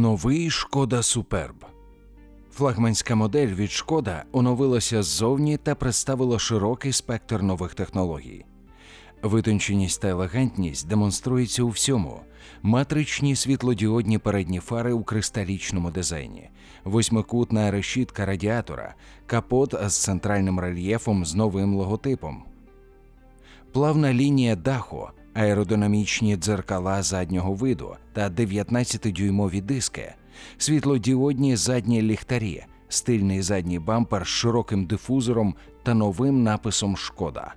Новий Шкода Суперб. Флагманська модель від Шкода оновилася ззовні та представила широкий спектр нових технологій. Витонченість та елегантність демонструється у всьому: матричні світлодіодні передні фари у кристалічному дизайні, восьмикутна решітка радіатора, капот з центральним рельєфом з новим логотипом, плавна лінія даху, аеродинамічні дзеркала заднього виду та 19-дюймові диски, світлодіодні задні ліхтарі, стильний задній бампер з широким дифузором та новим написом Шкода.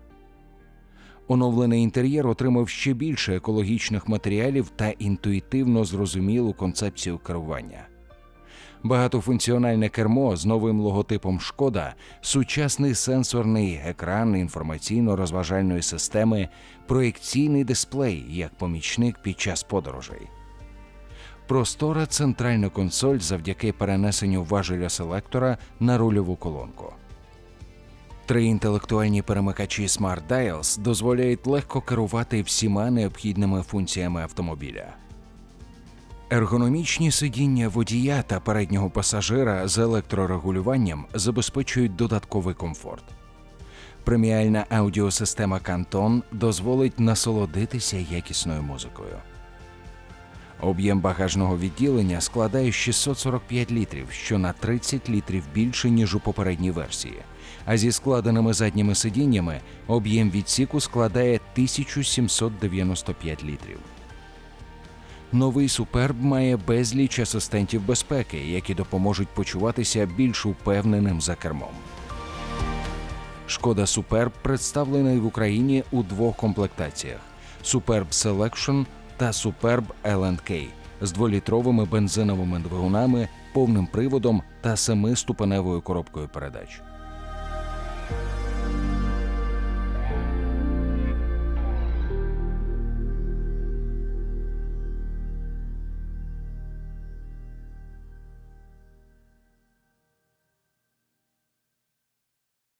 Оновлений інтер'єр отримав ще більше екологічних матеріалів та інтуїтивно зрозумілу концепцію керування. Багатофункціональне кермо з новим логотипом Шкода, сучасний сенсорний екран інформаційно-розважальної системи, проєкційний дисплей як помічник під час подорожей. Простора центральна консоль завдяки перенесенню важеля селектора на рульову колонку. Три інтелектуальні перемикачі Smart Dials дозволяють легко керувати всіма необхідними функціями автомобіля. Ергономічні сидіння водія та переднього пасажира з електрорегулюванням забезпечують додатковий комфорт. Преміальна аудіосистема Canton дозволить насолодитися якісною музикою. Об'єм багажного відділення складає 645 літрів, що на 30 літрів більше, ніж у попередній версії. А зі складеними задніми сидіннями об'єм відсіку складає 1795 літрів. Новий Суперб має безліч асистентів безпеки, які допоможуть почуватися більш упевненим за кермом. Шкода Суперб представлений в Україні у двох комплектаціях: Superb Selection та Superb L&K з дволітровими бензиновими двигунами, повним приводом та семиступеневою коробкою передач.